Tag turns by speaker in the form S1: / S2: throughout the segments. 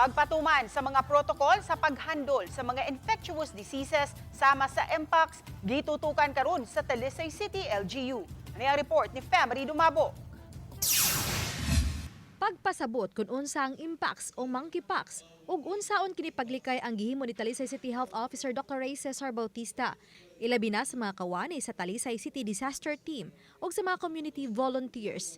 S1: Pagpatuman sa mga protocol sa paghandol sa mga infectious diseases sama sa MPAX, gitutukan karon sa Talisay City LGU. Ano yung report ni Femery Dumabo?
S2: Pagpasabot kung unsa ang impacts o monkeypox ug unsaon kini paglikay ang gihimo ni Talisay City Health Officer Dr. Ray Cesar Bautista. Ilabi na sa mga kawani sa Talisay City Disaster Team ug sa mga community volunteers.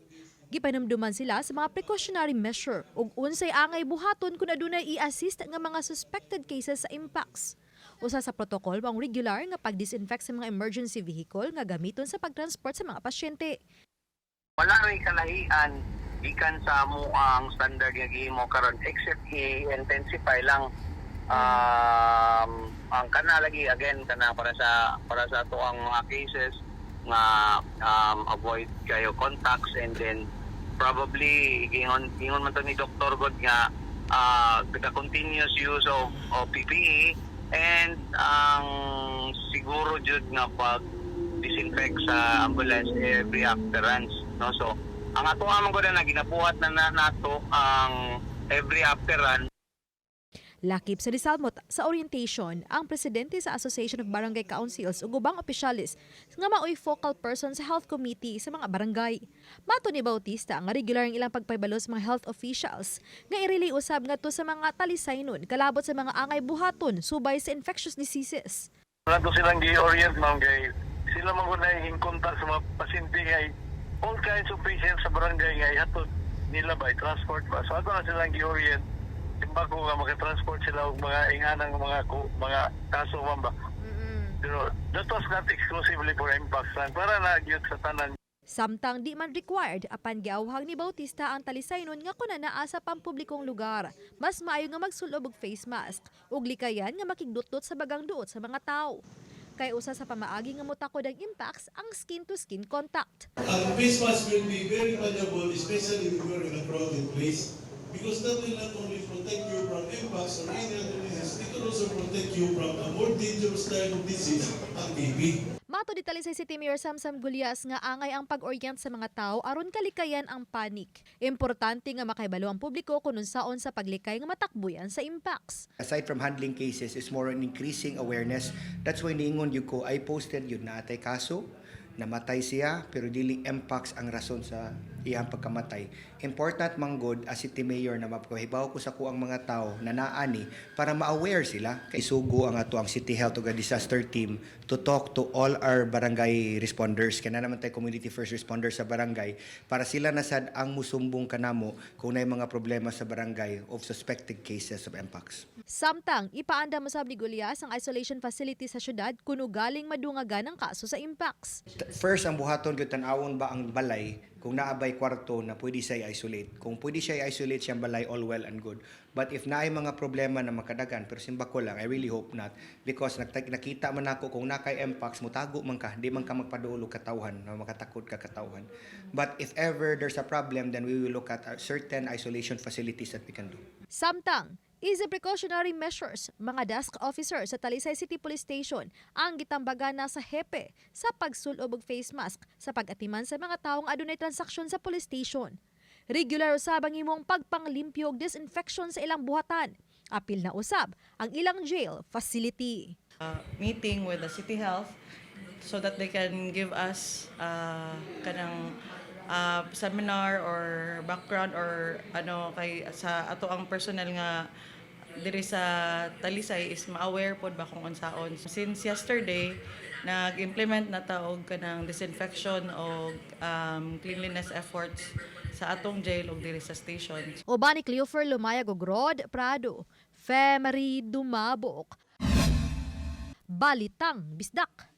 S2: Gipanumduman sila sa mga precautionary measure ug unsay angay buhaton kung adunay i-assist nga mga suspected cases sa impacts. Usa sa protocol ang regular nga pag-disinfect sa mga emergency vehicle nga gamiton sa pagtransport sa mga pasyente.
S3: wala rin kalahian gikan sa mo ang standard nga gihimo karon except i-intensify lang um, ang kana lagi again kana para sa para sa ato ang mga cases nga um, avoid kayo contacts and then probably gingon gingon man to ni Dr. God nga uh, the continuous use of, of PPE and ang siguro jud nga pag disinfect sa ambulance every after runs no so ang ato amang ko na ginabuhat na, na nato ang every after run
S2: Lakip sa Rizal Mot sa orientation ang presidente sa Association of Barangay Councils ug ubang opisyalis nga maoy focal person sa health committee sa mga barangay. Mato ni Bautista nga regular ang ilang pagpaybalo sa mga health officials nga irili usab ngadto sa mga talisaynon kalabot sa mga angay buhaton subay sa infectious diseases.
S4: Wala to silang gi-orient ma'am kay sila man na in contact sa mga pasyente ngay all kinds of patients sa barangay ngay hatod nila by transport ba. So ato na silang gi-orient Ko nga makatransport sila og mga inganang mga ku- mga kaso ma'am ba. Pero that was not exclusively for impacts lang. Para na gyud sa tanan
S2: Samtang di man required apan giawhag ni Bautista ang talisaynon nga kuna naa sa pampublikong lugar. Mas maayo nga magsulob og face mask ug likayan nga makigdutot sa bagang duot sa mga tawo. Kay usa sa pamaagi nga motakod ang impacts ang skin to skin contact.
S5: Ang face mask will be very valuable, especially if you're in a crowded place, because that will not only protect you from impacts or any other disease, it will also protect you from a more dangerous type of disease, ang TB.
S2: Mato di Talisay City Mayor Samsam Gulyas nga angay ang pag-orient sa mga tao aron kalikayan ang panic. Importante nga makaibalo ang publiko kung unsaon sa paglikay nga matakbuyan sa impacts.
S6: aside from handling cases is more on increasing awareness that's why niingon yun ko I posted yun na atay kaso namatay siya pero dili impacts ang rason sa iyang pagkamatay. Important manggod as city mayor na mapakahibaw ko sa kuang mga tao na naani para ma-aware sila. Kay sugo ang ato ang city health ug disaster team to talk to all our barangay responders. Kana naman tay community first responders sa barangay para sila na sad ang musumbong kanamo kung nay mga problema sa barangay of suspected cases of impacts
S2: Samtang ipaanda mo sab ni Gulyas ang isolation facility sa syudad kuno galing madungagan ang kaso sa impacts.
S6: First, ang buhaton gyud tan-awon ba ang balay kung naabay kwarto na pwede siya i-isolate. Kung pwede siya i-isolate siyang balay, all well and good. But if naay mga problema na makadagan, pero simba ko lang, I really hope not. Because nakita man ako kung nakay MPAX, mutago man ka, di man ka magpadulo katawhan, na makatakot ka katawhan. But if ever there's a problem, then we will look at certain isolation facilities that we can do.
S2: Samtang Easy precautionary measures, mga desk officer sa Talisay City Police Station ang gitambagan na sa hepe sa pagsulob og face mask sa pag-atiman sa mga taong adunay transaksyon sa police station. Regular usab ang imong pagpanglimpyo og disinfection sa ilang buhatan. Apil na usab ang ilang jail facility.
S7: uh, meeting with the city health so that they can give us uh, kanang uh, seminar or background or ano kay sa ato ang personnel nga diri sa Talisay is ma-aware pod ba kung unsaon since yesterday nag-implement na ta og kanang disinfection o um, cleanliness efforts sa atong jail ug diri sa station
S2: Uban ni Cleofer Lumayag og Rod Prado, Femery Dumabok. Balitang Bisdak.